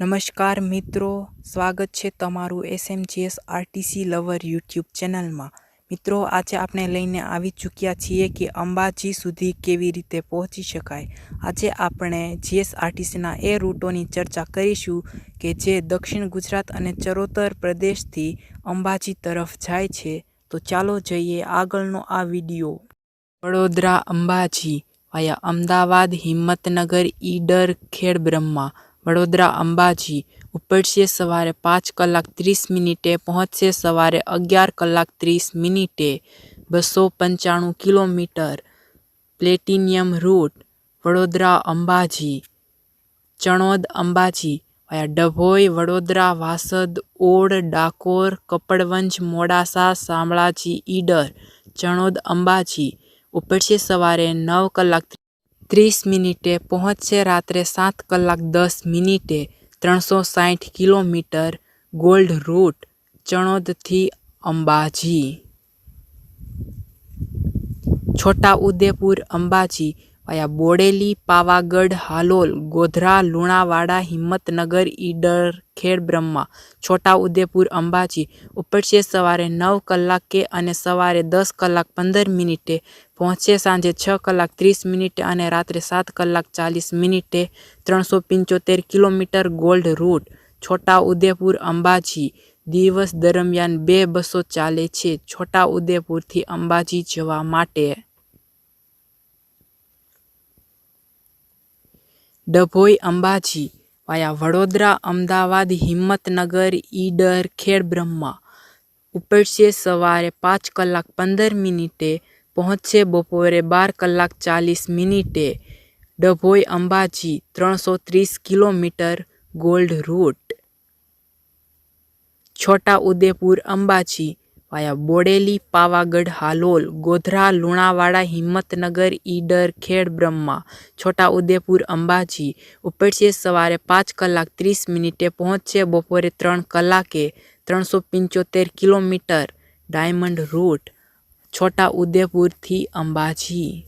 નમસ્કાર મિત્રો, સ્વાગત છે તમારું એસએમજીએસ આરટીસી લવર યુટ્યુબ ચેનલમાં. મિત્રો, આજે આપણે લઈને આવી ચૂક્યા છીએ કે અંબાજી સુધી કેવી રીતે પહોંચી શકાય. આજે આપણે જીએસઆરટીસીના એ રૂટોની ચર્ચા કરીશું કે જે દક્ષિણ ગુજરાત અને ચરોતર પ્રદેશથી અંબાજી તરફ જાય છે. તો ચાલો જઈએ આગળનો આ વીડિયો. વડોદરા અંબાજી, વાયા અમદાવાદ હિંમતનગર ઈડર ખેડબ્રહ્મા. વડોદરા અંબાજી ઉપડશે સવારે પાંચ કલાક ત્રીસ મિનિટે, પહોંચશે સવારે અગિયાર કલાક ત્રીસ મિનિટે. બસો પંચાણું kilometre platinum route Vadodara Ambaji. Chanod Ambaji via Dabhoi, Vadodara, Vasad, Od, Dakor, Kapadvanj, Modasa, Shamlaji, Idar. Chanod Ambaji ઉપડશે સવારે નવ કલાક ત્રીસ મિનિટે પહોંચશે રાત્રે સાત કલાક દસ મિનિટે ત્રણસો સાઠ કિલોમીટર ગોલ્ડ રૂટ ચણોદથી અંબાજી. છોટા ઉદેપુર અંબાજી વાયા બોડેલી, પાવાગઢ, હાલોલ, ગોધરા, લુણાવાડા, હિંમતનગર, ઈડર, ખેડબ્રહ્મા છોટા ઉદેપુર અંબાજી. ઉપડશે સવારે નવ કલાકે અને સવારે દસ કલાક પંદર મિનિટે પહોંચશે સાંજે છ કલાક ત્રીસ મિનિટે અને રાત્રે સાત કલાક ચાલીસ મિનિટે ત્રણસો પંચોતેર kilometre gold route Chhota Udepur Ambaji. દિવસ દરમિયાન બે બસો ચાલે છે છોટા ઉદેપુરથી અંબાજી જવા માટે. ડભોઈ અંબાજી વાયા વડોદરા, અમદાવાદ, હિંમતનગર, ઈડર ખેડબ્રહ્મા ઉપડશે સવારે પાંચ કલાક પંદર મિનિટે પહોંચશે બપોરે બાર કલાક ચાલીસ મિનિટે ડભોઈ અંબાજી ત્રણસો ત્રીસ kilometre gold route. Chhota Udepur Ambaji via Bodeli, Pavagadh, Halol, Godhra, Lunawada, Himmatnagar, Idar Khedbrahma Chhota Chhota Udepur, Ambaji, ઉપડશે સવારે પાંચ કલાક ત્રીસ મિનિટે પહોંચશે બપોરે ત્રણ કલાકે ત્રણસો પંચોતેર કિલોમીટર. ડાયમંડ રૂટ છોટા ઉદેપુરથી અંબાજી.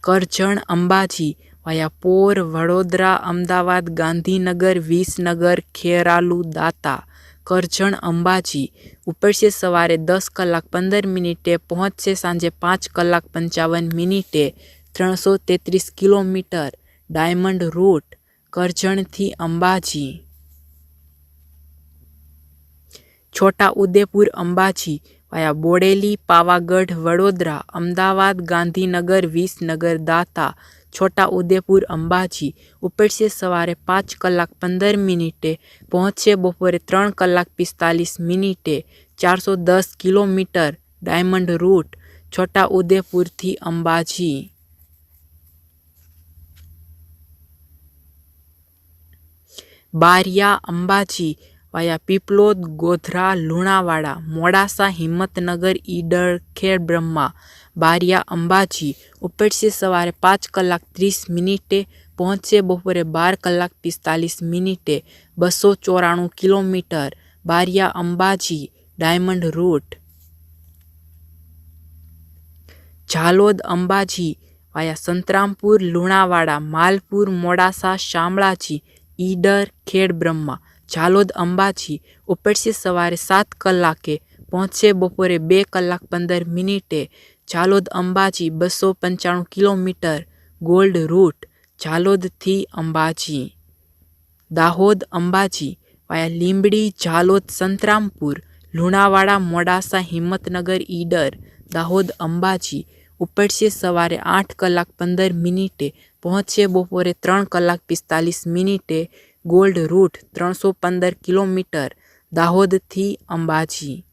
કરજણ, અંબાજી, વાયા પોર, વડોદરા, અમદાવાદ, ગાંધીનગર, વિસનગર, ખેરાલુ, દાતા. કરજણ અંબાજી. ઉપડશે સવારે દસ કલાક પંદર મિનિટે, પહોંચશે સાંજે પાંચ કલાક પંચાવન મિનિટે. ત્રણસો તેત્રીસ કિલોમીટર. ડાયમંડ રૂટ, કરજણથી અંબાજી. છોટા ઉદેપુર અંબાજી વાયા બોડેલી, પાવાગઢ, વડોદરા, અમદાવાદ, ગાંધીનગર, વિસનગર, દાતા છોટા ઉદેપુર અંબાજી ઉપડશે સવારે પાંચ કલાક પંદર મિનિટે, પહોંચશે બપોરે ત્રણ કલાક પિસ્તાલીસ મિનિટે, ચારસો દસ કિલોમીટર ડાયમંડ રૂટ, છોટા ઉદેપુરથી અંબાજી. બારિયા અંબાજી વાયા પીપલોદ ગોધરા લુણાવાડા મોડાસા હિંમતનગર ઈડર ખેડબ્રહ્મા બારિયા અંબાજી ઉપડશે સવારે પાંચ કલાક ત્રીસ મિનિટે, પહોંચશે બપોરે બાર કલાક પિસ્તાલીસ મિનિટે, બસો ચોરાણું kilometre, Baria Ambaji, diamond route. Jhalod Ambaji via Santrampur, Lunawada, Malpur, Modasa, Shamlaji, Idar, Khedbrahma. Jhalod Ambaji ઉપડશે સવારે સાત કલાકે, પહોંચશે બપોરે બે કલાક પંદર મિનિટે ઝાલોદ અંબાજી બસો પંચાણું કિલોમીટર ગોલ્ડ રૂટ ઝાલોદથી અંબાજી. દાહોદ અંબાજી વાયા લીંબડી ઝાલોદ સંતરામપુર, લુણાવાડા, મોડાસા, હિંમતનગર, ઈડર, દાહોદ અંબાજી ઉપડશે સવારે આઠ કલાક પંદર મિનિટે, પહોંચશે બપોરે ત્રણ કલાક પિસ્તાલીસ મિનિટે ગોલ્ડ રૂટ ત્રણસો પંદર કિલોમીટર, દાહોદથી અંબાજી.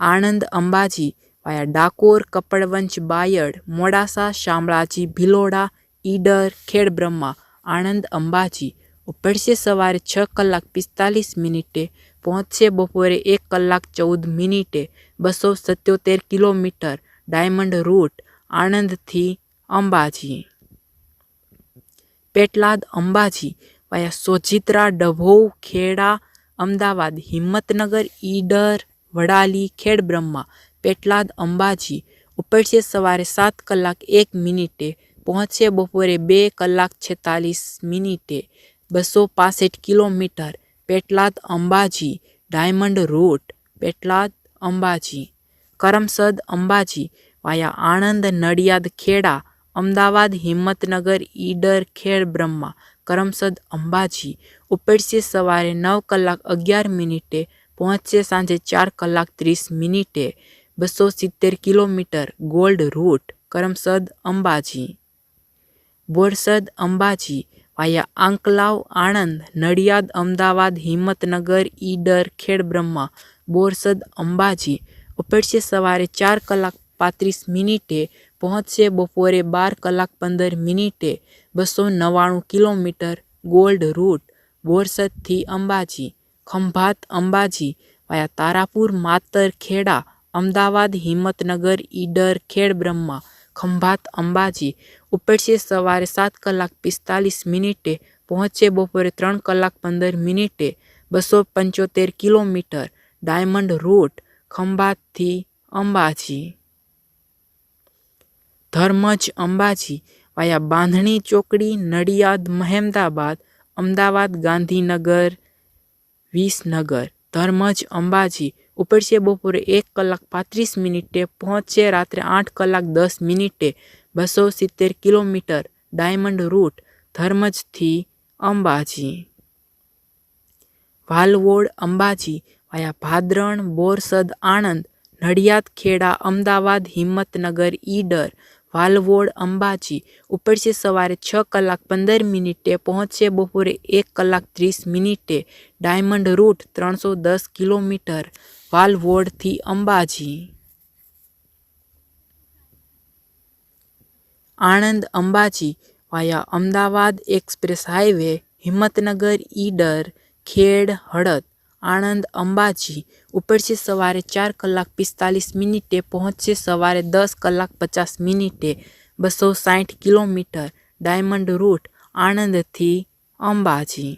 આણંદ અંબાજી વાયા ડાકોર કપડવંશ બાયડ, મોડાસા, શામળાજી, ભિલોડા, ઈડર, ખેડબ્રહ્મા, આણંદ, અંબાજી. ઉપડશે સવારે છ કલાક પિસ્તાલીસ મિનિટે, પહોંચશે બપોરે એક કલાક ચૌદ મિનિટે. બસો સત્યોતેર કિલોમીટર, ડાયમંડ રૂટ, આણંદથી અંબાજી. પેટલાદ, અંબાજી. વાયા સોજિત્રા, ડભોઉ, ખેડા, અમદાવાદ, હિંમતનગર, ઈડર, વડાલી, ખેડબ્રહ્મા પેટલાદ અંબાજી ઉપડશે સવારે સાત કલાક એક મિનિટે, પહોંચશે બપોરે બે કલાક છેતાલીસ મિનિટે. બસો પાસઠ kilometre, Petlad Ambaji, diamond route, Petlad Ambaji. Karamsad Ambaji, via Anand Nadiad Kheda, Ahmedabad Himmatnagar Idar Khed Brahma. Karamsad Ambaji ઉપડશે સવારે નવ કલાક અગિયાર મિનિટે, પહોંચશે સાંજે ચાર કલાક ત્રીસ મિનિટે. બસો સિત્તેર kilometre gold route Karamsad Ambaji. Borsad Ambaji via Anklav Anand, Nadiad, Ahmedabad, Himmatnagar, Idar, Khedbrahma, Borsad Ambaji ઉપડશે સવારે ચાર કલાક પાંત્રીસ મિનિટે, પહોંચશે બપોરે બાર કલાક પંદર મિનિટે બસો નવ્વાણું કિલોમીટર ગોલ્ડ રૂટ બોરસદથી અંબાજી, ખંભાત અંબાજી વાયા તારાપુર, માતર ખેડા અમદાવાદ, હિંમતનગર, ઈડર, ખેડબ્રહ્મા, ખંભાત, અંબાજી ઉપડશે સવારે સાત કલાક પિસ્તાલીસ મિનિટે, પહોંચશે બપોરે ત્રણ કલાક પંદર મિનિટે, બસો પંચોતેર કિલોમીટર, ડાયમંડ રૂટ, ખંભાતથી અંબાજી. ધર્મજ અંબાજી વાયા બાંધણી ચોકડી, નડિયાદ, મહેમદાબાદ, અમદાવાદ, ગાંધીનગર, વિસનગર. ધર્મજ અંબાજી ઉપડશે બપોરે એક કલાક પાંત્રીસ મિનિટે પહોંચશે રાત્રે આઠ કલાક દસ મિનિટે બસો સિત્તેર કિલોમીટર ડાયમંડ રૂટ ધર્મજથી અંબાજી વાલવોડ અંબાજી વાયા ભાદરણ બોરસદ આણંદ નડિયાદ ખેડા અમદાવાદ હિંમતનગર ઈડર વાલવોડ અંબાજી ઉપડશે સવારે છ કલાક પંદર મિનિટે પહોંચશે બપોરે એક કલાક ત્રીસ મિનિટે ડાયમંડ રૂટ ત્રણસો દસ kilometre વાલવોડથી Ambaji. Anand Ambaji via Ahmedabad express highway, Himmatnagar Idar, Khed, Halad. Anand Ambaji ઉપડશે સવારે ચાર કલાક પિસ્તાલીસ મિનિટે પહોંચશે, સવારે દસ કલાક પચાસ મિનિટે બસો સાઠ કિલોમીટર ડાયમંડ રૂટ આણંદથી અંબાજી.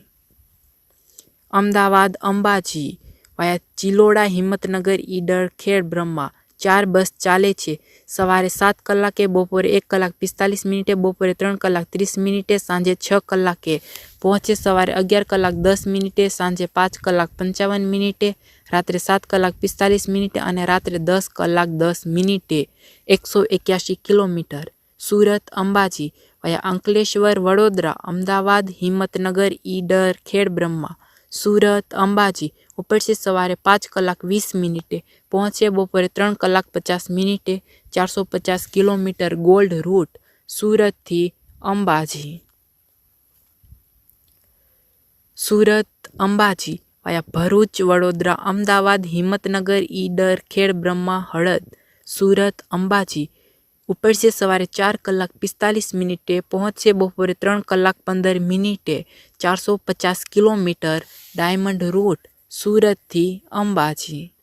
અમદાવાદ અંબાજી વાયા ચિલોડા, હિંમતનગર, ઈડર, ખેડ, બ્રહ્મા. ચાર બસ ચાલે છે. સવારે સાત કલાકે, બપોરે એક કલાક પિસ્તાલીસ મિનિટે, બપોરે ત્રણ કલાક ત્રીસ મિનિટે, સાંજે છ કલાકે. પહોંચે સવારે અગિયાર કલાક દસ મિનિટે, સાંજે પાંચ કલાક પંચાવન મિનિટે, રાત્રે સાત કલાક પિસ્તાલીસ મિનિટે અને રાત્રે દસ કલાક દસ મિનિટે. એકસો એક્યાસી કિલોમીટર. સુરત, અંબાજી. વયા અંકલેશ્વર, વડોદરા, અમદાવાદ, હિંમતનગર, ઈડર ખેડબ્રહ્મા સુરત, અંબાજી. ઉપડશે સવારે પાંચ કલાક વીસ મિનિટે, પહોંચે બપોરે ત્રણ કલાક પચાસ મિનિટે, ચારસો પચાસ કિલોમીટર ગોલ્ડ રૂટ, સુરતથી અંબાજી. સુરત, અંબાજી, વાયા ભરૂચ, વડોદરા, અમદાવાદ, હિંમતનગર, ઈડર, ખેડ, બ્રહ્મા, હળદ. સુરત, અંબાજી ઉપડશે સવારે ચાર કલાક પિસ્તાલીસ મિનિટે પહોંચશે બપોરે ત્રણ કલાક પંદર મિનિટે, ચારસો પચાસ કિલોમીટર ડાયમંડ રૂટ સુરતથી અંબાજી.